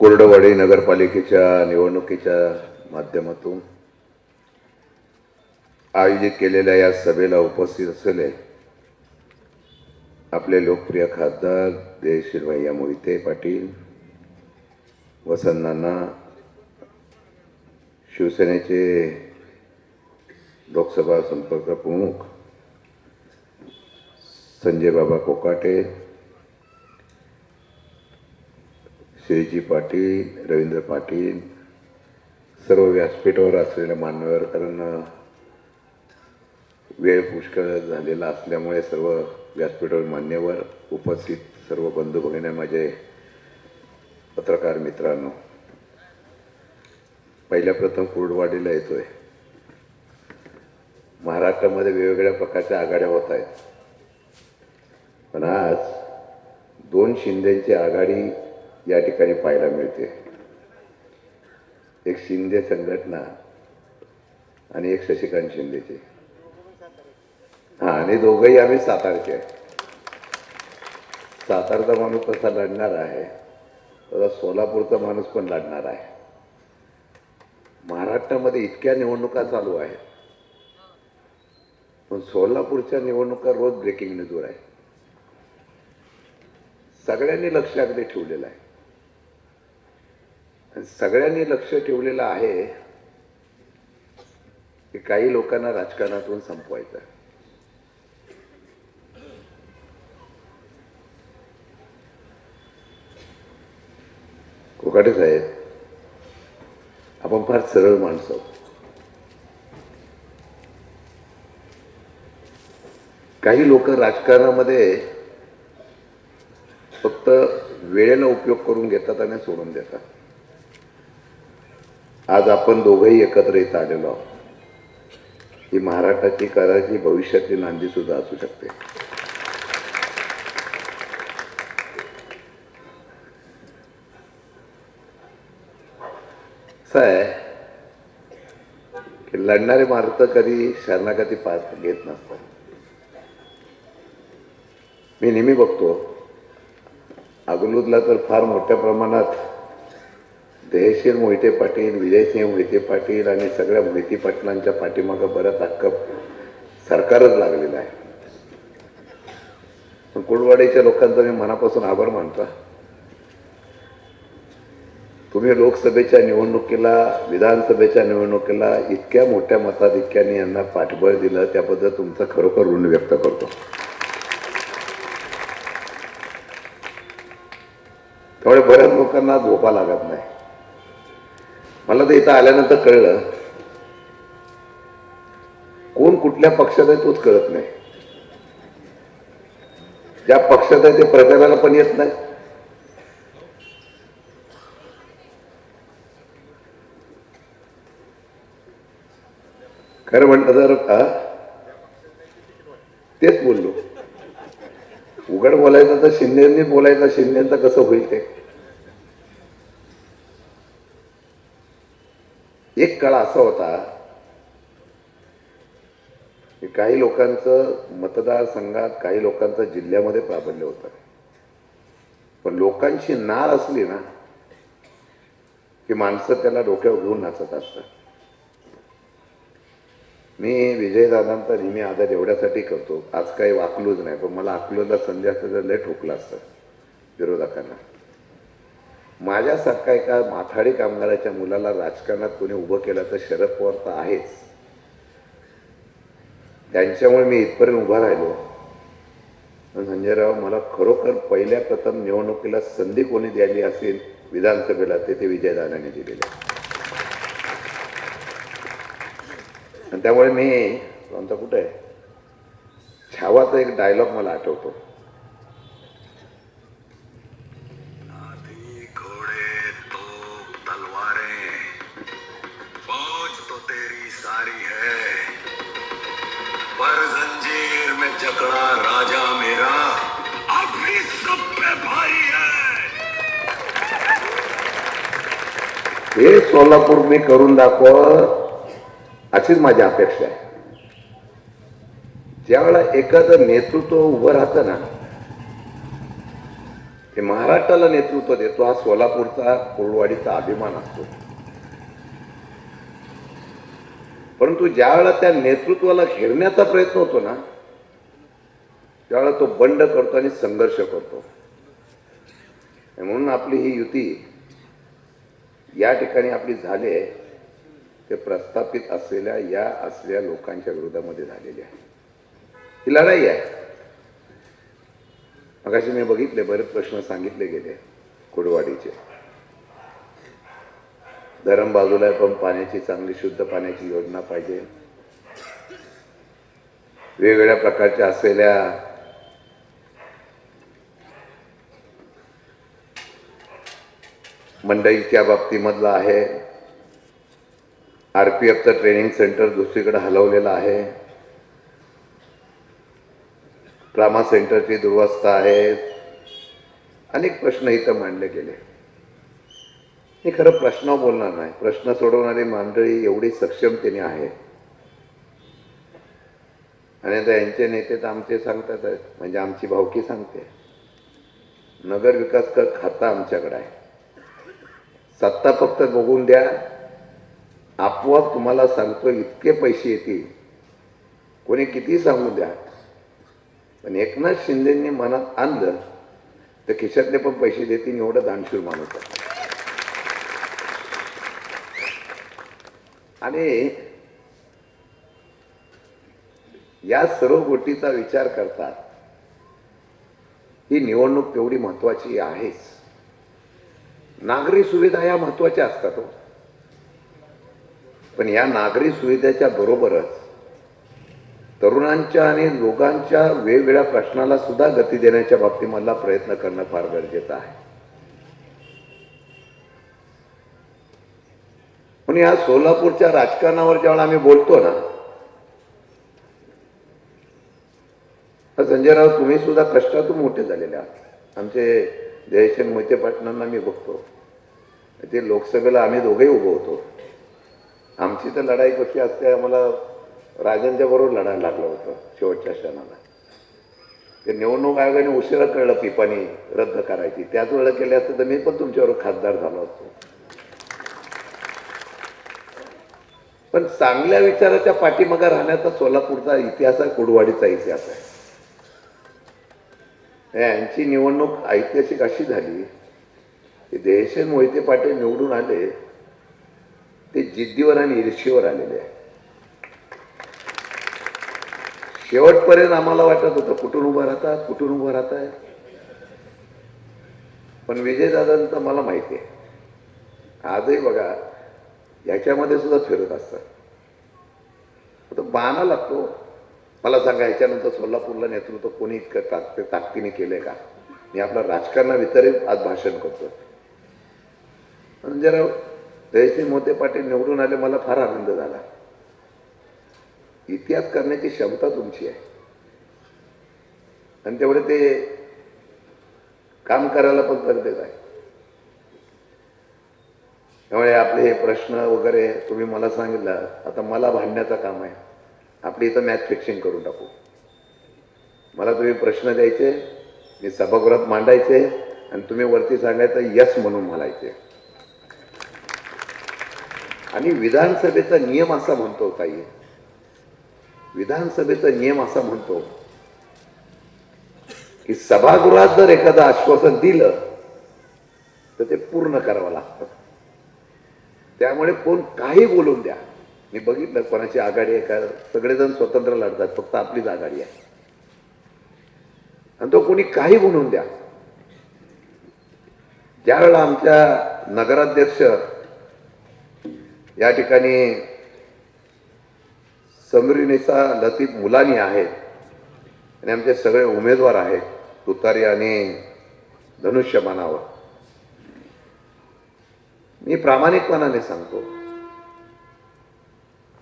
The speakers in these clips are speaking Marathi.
कोरडवाडी नगरपालिकेच्या निवडणुकीच्या माध्यमातून आयोजित केलेल्या या सभेला उपस्थित असलेले आपले लोकप्रिय खासदार जयश्री भैया मोहिते पाटील वसंतांना शिवसेनेचे लोकसभा संपर्क प्रमुख संजय बाबा कोकाटे श्रीजी पाटील रवींद्र पाटील सर्व व्यासपीठावर असलेल्या मान्यवर कारण वेळ पुष्कळ झालेला असल्यामुळे सर्व व्यासपीठावर मान्यवर उपस्थित सर्व बंधू भगिनी माझे पत्रकार मित्रांनो पहिल्या प्रथम कुर्डवाडीला आहे महाराष्ट्रामध्ये वेगवेगळ्या प्रकारच्या आघाड्या होत आहेत. पण आज दोन शिंदेची आघाडी या ठिकाणी पाहायला मिळते. एक शिंदे संघटना आणि एक शशिकांत शिंदेचे. हा आणि दोघंही आम्ही सातारचे आहे. सातारचा माणूस तसा लढणार आहे. तसा सोलापूरचा माणूस पण लढणार आहे. महाराष्ट्रामध्ये इतक्या निवडणुका चालू आहेत. पण सोलापूरच्या निवडणुका रोज ब्रेकिंग न्यूजवर आहे सगळ्यांनी लक्ष अगदी ठेवलेलं आहे. सगळ्यांनी लक्ष ठेवलेलं आहे की काही लोकांना राजकारणातून संपवायचं आहे. कोकाटे साहेब आपण फार सरळ माणसं आहोत. काही लोक राजकारणामध्ये फक्त वेळेला उपयोग करून घेतात आणि सोडून देतात आज आपण दोघंही एकत्र येत आलेलो आहोत. ही महाराष्ट्राची कराची भविष्यातली नांदी सुद्धा असू शकते. असं आहे की लढणारे मार्ग कधी शरणागती पास घेत नसतात. मी नेहमी बघतो अगलूदला तर फार मोठ्या प्रमाणात दयशील मोहिते पाटील विजयसिंह मोहिते पाटील आणि सगळ्या मोहिते पाटलांच्या पाठीमागं बरंच हक्क सरकारच लागलेलं आहे. पण कुडवाडीच्या लोकांचा मी मनापासून आभार मानतो. तुम्ही लोकसभेच्या निवडणुकीला विधानसभेच्या निवडणुकीला इतक्या मोठ्या मताधिक्याने यांना पाठबळ दिलं त्याबद्दल तुमचं खरोखर ऋण व्यक्त करतो. त्यामुळे बऱ्याच लोकांना झोपा लागत नाही. मला तर इथं आल्यानंतर कळलं. कोण कुठल्या पक्षात आहे तोच कळत नाही. ज्या पक्षात आहे ते प्रचाराला पण येत नाही. खरं म्हणलं तर का तेच बोललो. उघड बोलायचं तर शिंदेनी बोलायचं शिंदेचं कसं होईल ते? एक काळ असा होता की काही लोकांचं मतदारसंघात काही लोकांचं जिल्ह्यामध्ये प्राबल्य होतं. पण लोकांची नाळ असली ना की माणसं त्याला डोक्यावर घेऊन नाचत असतात. मी विजयदादांचा नेहमी आदर एवढ्यासाठी करतो. आज काही वाकलोच नाही पण मला आकलोला संधी असतं तर लय ठोकलं असतं विरोधकांना. माझ्यासारखा एका माथाडी कामगाराच्या मुलाला राजकारणात कोणी उभं केलं तर शरद पवार तर आहेच. त्यांच्यामुळे मी इथपर्यंत उभा राहिलो. पण संजयराव मला खरोखर पहिल्या प्रथम निवडणुकीला संधी कोणी द्यायली असेल विधानसभेला ते ते विजयदादांनी दिलेले. आणि त्यामुळे मी आमचा कुठं आहे? छावाचा एक डायलॉग मला आठवतो. पर जंजीर में जकड़ा राजा मेरा। अब भी सब पे भारी है। हे सोलापूर मी करून दाखव अशीच माझी अपेक्षा आहे. ज्यावेळेला एखादं नेतृत्व उभं राहतं ना हे महाराष्ट्राला नेतृत्व देतो हा सोलापूरचा कोरडवाडीचा अभिमान असतो. परंतु ज्या वेळेला त्या नेतृत्वाला घेरण्याचा प्रयत्न होतो ना त्यावेळेला तो बंड करतो आणि संघर्ष करतो. म्हणून आपली ही युती या ठिकाणी आपली झाली आहे ते प्रस्थापित असलेल्या या असलेल्या लोकांच्या विरोधामध्ये झालेली आहे. ही लढाई आहे. मगाशी मी बघितले बरेच प्रश्न सांगितले गेले कुडवाडीचे. धरम बाजूला पण पाण्याची चांगली शुद्ध पाण्याची योजना पाहिजे. वेगवेगळ्या प्रकारच्या असलेल्या मंडईच्या बाबतीमधला आहे. आर पी एफचं ट्रेनिंग सेंटर दुसरीकडे हलवलेलं आहे. ट्रामा सेंटरची दुर्वस्था आहे. अनेक प्रश्न इथं मांडले गेले. हे खरं प्रश्न बोलणार नाही. प्रश्न सोडवणारी मंडळी एवढी सक्षमतेने आहे. आणि आता यांचे नेते तर आमचे सांगतात म्हणजे आमची भावकी सांगते. नगर विकास कर खाता आमच्याकडे आहे. सत्ता फक्त बघून द्या. आपोआप तुम्हाला सांगतो इतके पैसे येतील. कोणी किती सांगू द्या. पण एकनाथ शिंदेंनी मनात आणलं तर खिशातले पण पैसे देतील एवढं दानशूर माणूस आहे. आणि या सर्व गोष्टीचा विचार करतात ही निवडणूक तेवढी महत्वाची आहेच नागरी सुविधा या महत्त्वाच्या असतात हो. पण या नागरी सुविधेच्या बरोबरच तरुणांच्या आणि लोकांच्या वेगवेगळ्या प्रश्नाला सुद्धा गती देण्याच्या बाबतीमधला प्रयत्न करणं फार गरजेचं आहे पण या सोलापूरच्या राजकारणावर ज्यावेळेला आम्ही बोलतो ना संजय राव तुम्ही सुद्धा कष्टातून मोठे झालेले आहात. आमचे जयशंकर मोहिते पाटणांना मी बघतो. ते लोकसभेला आम्ही दोघेही उभं होतो. आमची तर लढाई कशी असते आम्हाला राजांच्या बरोबर लढायला लागलं होतं शेवटच्या क्षणाला. ते निवडणूक आयोगाने उशिरा कळलं पिपाणी रद्द करायची. त्याच वेळेला केल्या असतं तर मी पण तुमच्यावर खासदार झालो असतो. पण चांगल्या विचाराच्या पाठीमागे राहण्याचा सोलापूरचा इतिहास आहे कुडवाडीचा इतिहास आहे. यांची निवडणूक ऐतिहासिक अशी झाली की देशे मोहिते पाटील निवडून आले ते जिद्दीवर आणि ईर्षेवर आलेले आहे. शेवटपर्यंत आम्हाला वाटत होतं कुठून उभं राहतात कुठून उभं राहत आहे पण विजयदादांचं मला माहिती आहे. आजही बघा याच्यामध्ये सुद्धा फिरत असतात. तो बाणा लागतो. मला सांगा याच्यानंतर सोलापूरला नेतृत्व कोणी इतकं ताकद ताकदीने केलंय का? मी आपलं राजकारणावितरित आज भाषण करतो पण जरा जयसिंग मोते पाटील निवडून आले मला फार आनंद झाला. इतिहास करण्याची क्षमता तुमची आहे. आणि तेवढे ते काम करायला पण करतेच आहे. त्यामुळे आपले हे प्रश्न वगैरे तुम्ही मला सांगितलं आता मला भांडण्याचं काम आहे. आपली इथं मॅच फिक्सिंग करून टाकू. मला तुम्ही प्रश्न द्यायचे मी सभागृहात मांडायचे आणि तुम्ही वरती सांगायचं यस म्हणून म्हणायचे. आणि विधानसभेचा नियम असा म्हणतो ताई. विधानसभेचा नियम असा म्हणतो की सभागृहात जर एखादं आश्वासन दिलं तर ते पूर्ण करावं लागतं. त्यामुळे कोण काही बोलून द्या. मी बघितलं कोणाची आघाडी आहे का? सगळेजण स्वतंत्र लढतात फक्त आपलीच आघाडी आहे. आणि तो कोणी काही बोलून द्या. ज्यावेळेला आमच्या नगराध्यक्ष या ठिकाणी समरिनेसा लतीफ मुलानी आहेत आणि आमचे सगळे उमेदवार आहेत तुतारी आणि धनुष्यमानावर मी प्रामाणिकपणाने सांगतो.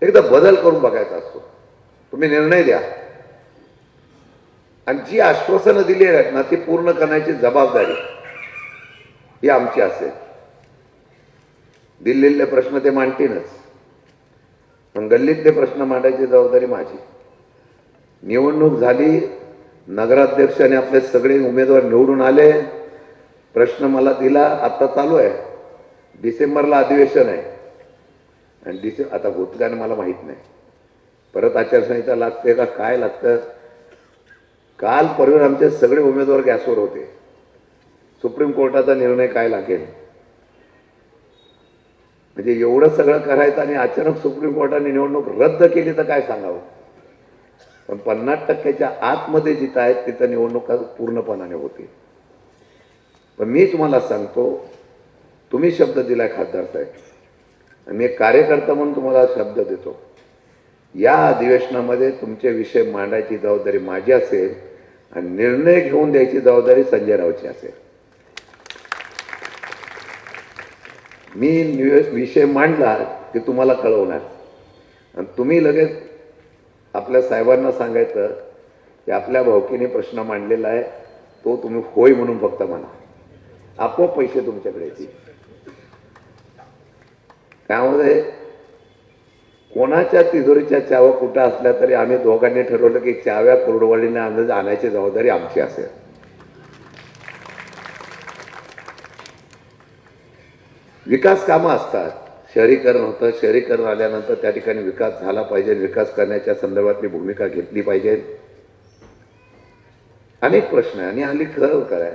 एकदा बदल करून बघायचा असतो. तुम्ही निर्णय द्या. आणि जी आश्वासनं दिली आहेत ना ती पूर्ण करण्याची जबाबदारी ही आमची असेल. दिल्लीतले प्रश्न ते मांडतीलच. पण गल्लीतले प्रश्न मांडायची जबाबदारी माझी. निवडणूक झाली नगराध्यक्षाने आपले सगळे उमेदवार निवडून आले. प्रश्न मला दिला आता चालू आहे. डिसेंबरला अधिवेशन आहे. आणि डिसे आता होत का मला माहीत नाही. परत आचारसंहिता लागते का काय लागतं? काल परवा आमचे सगळे उमेदवार गॅसवर होते. सुप्रीम कोर्टाचा निर्णय काय लागेल? म्हणजे एवढं सगळं करायचं आणि अचानक सुप्रीम कोर्टाने निवडणूक रद्द केली तर काय सांगावं? पण पन्नास टक्क्याच्या आतमध्ये जिथं आहेत तिथं निवडणुका पूर्णपणाने होते पण मी तुम्हाला सांगतो तुम्ही शब्द दिला खासदार साहेब. आणि मी एक कार्यकर्ता म्हणून तुम्हाला शब्द देतो. या अधिवेशनामध्ये तुमचे विषय मांडायची जबाबदारी माझी असेल आणि निर्णय घेऊन द्यायची जबाबदारी संजय रावची असेल. मी विषय मांडला की तुम्हाला कळवणार. आणि तुम्ही लगेच आपल्या साहेबांना सांगायचं की आपल्या भावकीने प्रश्न मांडलेला आहे तो तुम्ही होय म्हणून फक्त म्हणा. आपोआप पैसे तुमच्याकडे येतील. त्यामध्ये कोणाच्या तिजोरीच्या चाव्या कुठं असल्या तरी आम्ही दोघांनी ठरवलं की चाव्या कुरडवाडीने अंदाज आणायची जबाबदारी आमची असेल. विकास कामं असतात. शहरीकरण होतं. शहरीकरण आल्यानंतर त्या ठिकाणी विकास झाला पाहिजे. विकास करण्याच्या संदर्भातली भूमिका घेतली पाहिजे. अनेक प्रश्न आहे आणि हल्ली खरं काय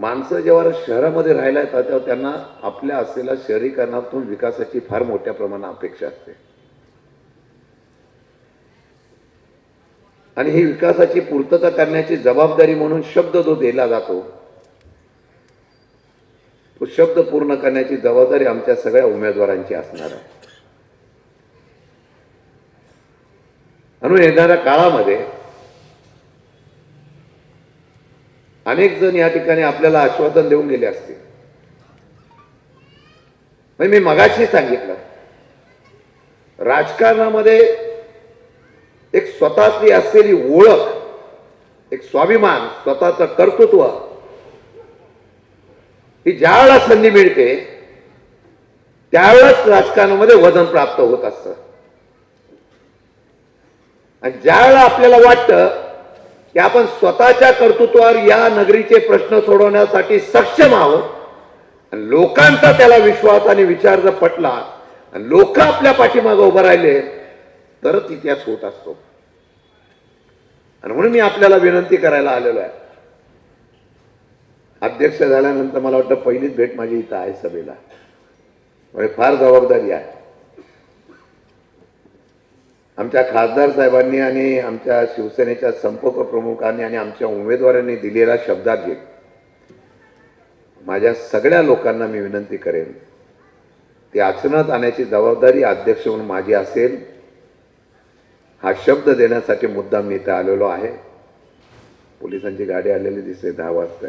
माणसं जेव्हा शहरामध्ये राहायला येतात तेव्हा त्यांना आपल्या असलेल्या शहरीकरणातून विकासाची फार मोठ्या प्रमाणात अपेक्षा असते. आणि ही विकासाची पूर्तता करण्याची जबाबदारी म्हणून शब्द जो दिला जातो तो शब्द पूर्ण करण्याची जबाबदारी आमच्या सगळ्या उमेदवारांची असणार आहे. म्हणून येणाऱ्या काळामध्ये अनेक जण या ठिकाणी आपल्याला आश्वासन देऊन गेले असते. म्हणजे मी मगाशी सांगितलं राजकारणामध्ये एक स्वतःची असलेली ओळख एक स्वाभिमान स्वतःचं कर्तृत्व ही ज्या वेळेला संधी मिळते त्यावेळेस राजकारणामध्ये वजन प्राप्त होत असतं. आणि ज्या वेळेला आपल्याला वाटतं की आपण स्वतःच्या कर्तृत्वावर या नगरीचे प्रश्न सोडवण्यासाठी सक्षम आहोत. लोकांचा त्याला विश्वास आणि विचार जर पटला लोक आपल्या पाठीमागे उभं राहिले तरच इतिहास होत असतो. आणि म्हणून मी आपल्याला विनंती करायला आलेलो आहे. अध्यक्ष झाल्यानंतर मला वाटतं पहिलीच भेट माझी इथं आहे सभेला. म्हणजे फार जबाबदारी आहे. आमच्या खासदार साहेबांनी आणि आमच्या शिवसेनेच्या संपर्क प्रमुखांनी आणि आमच्या उमेदवारांनी दिलेला शब्दात माझ्या सगळ्या लोकांना मी विनंती करेन ती आचरणात आणण्याची जबाबदारी अध्यक्ष म्हणून माझी असेल हा शब्द देण्यासाठी मुद्दाम मी इथं आलेलो आहे. पोलिसांची गाडी आलेली दिसते दहा वाजता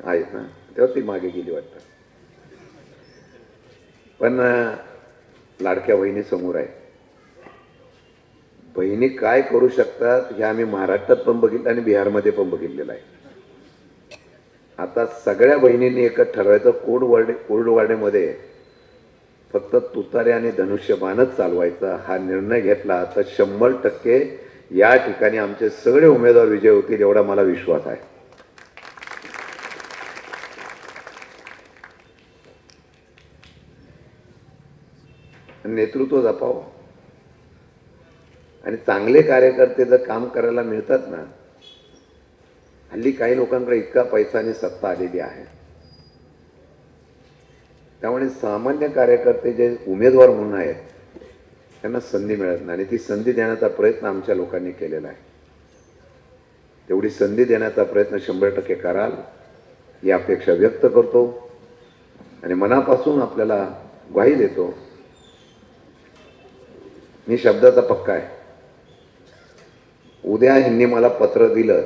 आहेत ना तेव्हा ती मागे गेली वाटतं. पण लाडक्या बहिणी समोर आहे बहिणी काय करू शकतात हे आम्ही महाराष्ट्रात पण बघितलं आणि बिहारमध्ये पण बघितलेलं आहे. आता सगळ्या बहिणींनी एकच ठरवायचं कोडवाडे कोरडवाडेमध्ये फक्त तुतारे आणि धनुष्यबाणच चालवायचा. हा निर्णय घेतला तर शंभर टक्के या ठिकाणी आमचे सगळे उमेदवार विजय होतील एवढा मला विश्वास आहे. नेतृत्व जपावं. आणि चांगले कार्यकर्ते जर काम करायला मिळतात ना हल्ली काही लोकांकडे इतका पैसा आणि सत्ता आलेली आहे. त्यामुळे सामान्य कार्यकर्ते जे उमेदवार म्हणून आहेत त्यांना संधी मिळत नाही. आणि ती संधी देण्याचा प्रयत्न आमच्या लोकांनी केलेला आहे. तेवढी संधी देण्याचा प्रयत्न शंभर टक्के कराल ही अपेक्षा व्यक्त करतो. आणि मनापासून आपल्याला ग्वाही देतो मी शब्दाचा पक्का आहे. उद्या ह्यांनी मला पत्र दिलं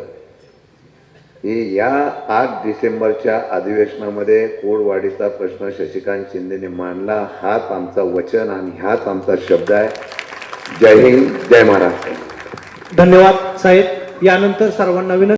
की या आठ डिसेंबरच्या अधिवेशनामध्ये कोडवाढीचा प्रश्न शशिकांत शिंदेने मांडला. हाच आमचा वचन आणि हाच आमचा शब्द आहे. जय हिंद जय महाराष्ट्र. धन्यवाद साहेब. यानंतर सर्वांना विनंती